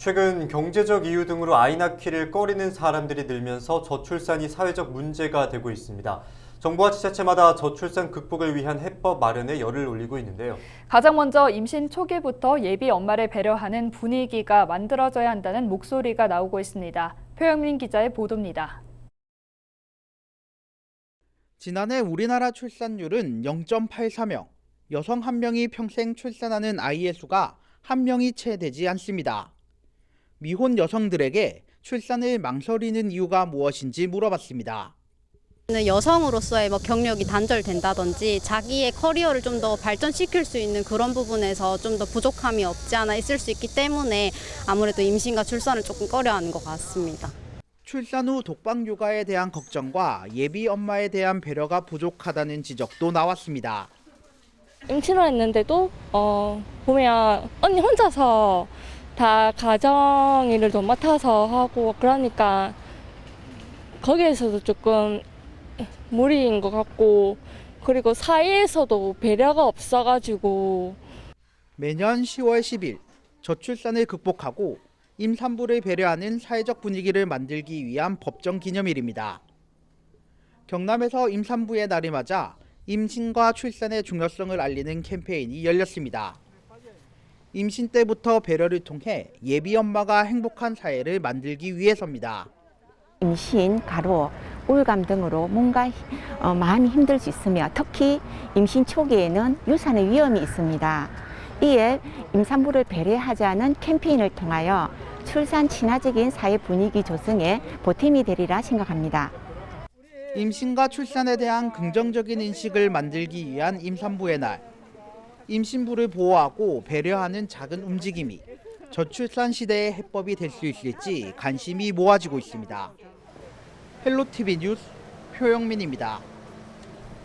최근 경제적 이유 등으로 아이 낳기를 꺼리는 사람들이 늘면서 저출산이 사회적 문제가 되고 있습니다. 정부와 지자체마다 저출산 극복을 위한 해법 마련에 열을 올리고 있는데요. 가장 먼저 임신 초기부터 예비 엄마를 배려하는 분위기가 만들어져야 한다는 목소리가 나오고 있습니다. 표영민 기자의 보도입니다. 지난해 우리나라 출산율은 0.84명, 여성 한 명이 평생 출산하는 아이의 수가 한 명이 채 되지 않습니다. 미혼 여성들에게 출산을 망설이는 이유가 무엇인지 물어봤습니다. 여성으로서의 뭐 경력이 단절된다든지 자기의 커리어를 좀 더 발전시킬 수 있는 그런 부분에서 좀 더 부족함이 없지 않아 있을 수 있기 때문에 아무래도 임신과 출산을 조금 꺼려하는 것 같습니다. 출산 후 독방 육아에 대한 걱정과 예비 엄마에 대한 배려가 부족하다는 지적도 나왔습니다. 임신을 했는데도 어 보면 언니 혼자서 다 가정 일을 좀 맡아서 하고 그러니까 거기에서도 조금 무리인 것 같고 그리고 사이에서도 배려가 없어가지고 매년 10월 10일 저출산을 극복하고 임산부를 배려하는 사회적 분위기를 만들기 위한 법정 기념일입니다. 경남에서 임산부의 날을 맞아 임신과 출산의 중요성을 알리는 캠페인이 열렸습니다. 임신 때부터 배려를 통해 예비 엄마가 행복한 사회를 만들기 위해서입니다. 임신, 가로, 우울감 등으로 뭔가 어, 마음이 힘들 수 있으며 특히 임신 초기에는 유산의 위험이 있습니다. 이에 임산부를 배려하자는 캠페인을 통하여 출산 친화적인 사회 분위기 조성에 보탬이 되리라 생각합니다. 임신과 출산에 대한 긍정적인 인식을 만들기 위한 임산부의 날. 임신부를 보호하고 배려하는 작은 움직임이 저출산 시대의 해법이 될 수 있을지 관심이 모아지고 있습니다. 헬로티비 뉴스 표영민입니다.